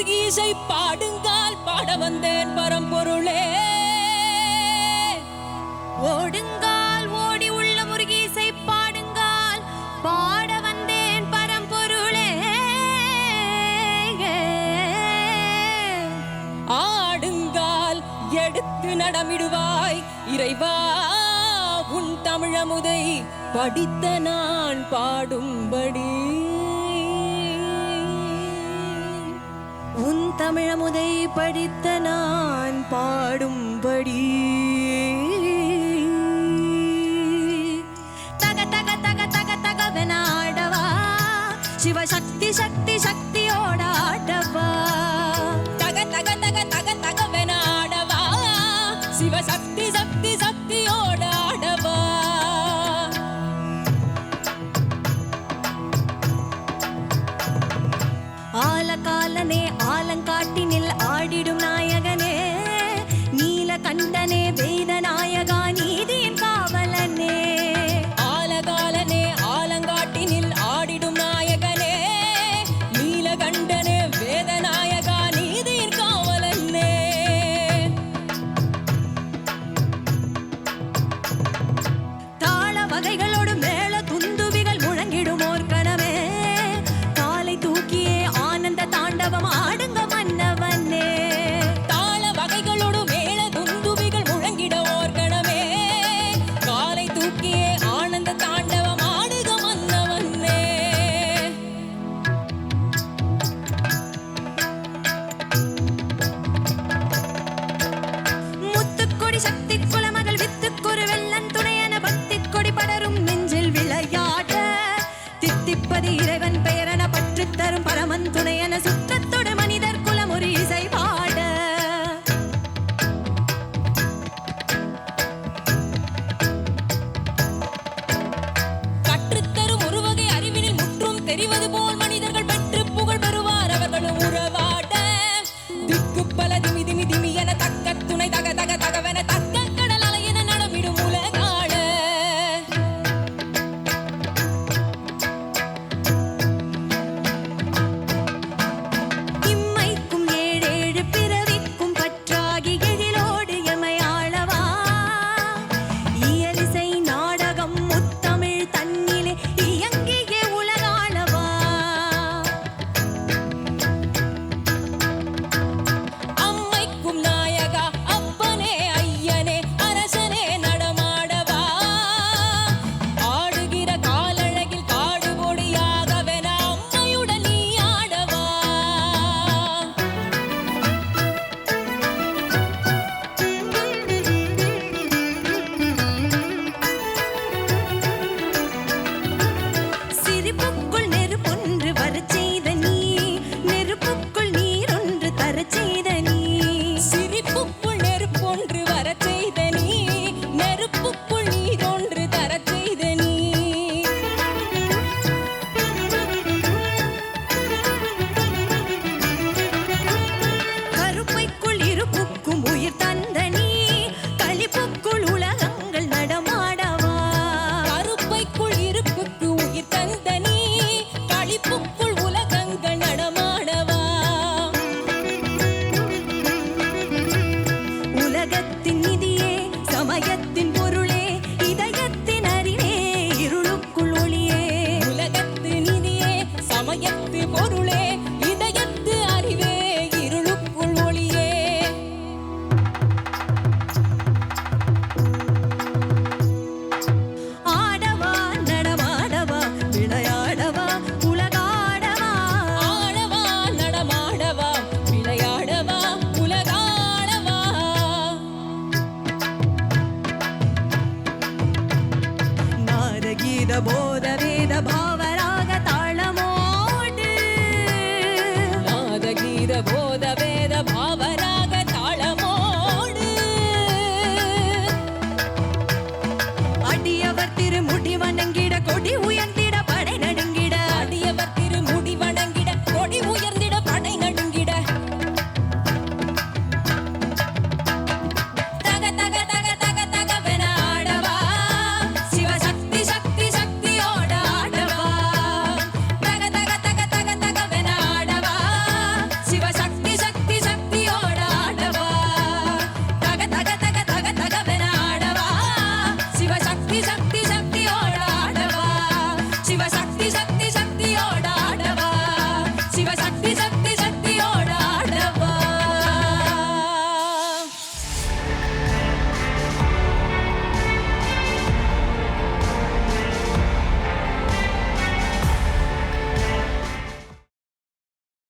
போர்கீசை பாடுங்கால் பாட வந்தேன் பரம்பொருளே. ஓடுங்கால் ஓடி உள்ள முருகீசை பாடுங்கால் பாட வந்தேன் பரம்பொருளே. ஆடுங்கால் எடுத்து நடமிடுவாய் இறைவா உன் தமிழமுதை படித்த நான் பாடும்படி. தமிழமுதை படித்த நான் பாடும்படி. தக தக தக தக தகவெனாடவா சிவசக்தி சக்தி சக்தியோடாடவா? தக தக தக தக தகவெனாடவா சிவசக்தி பாலனே ஆலங்காட்டினில் ஆடிடும் நாயகனே நீல கண்டனே voy.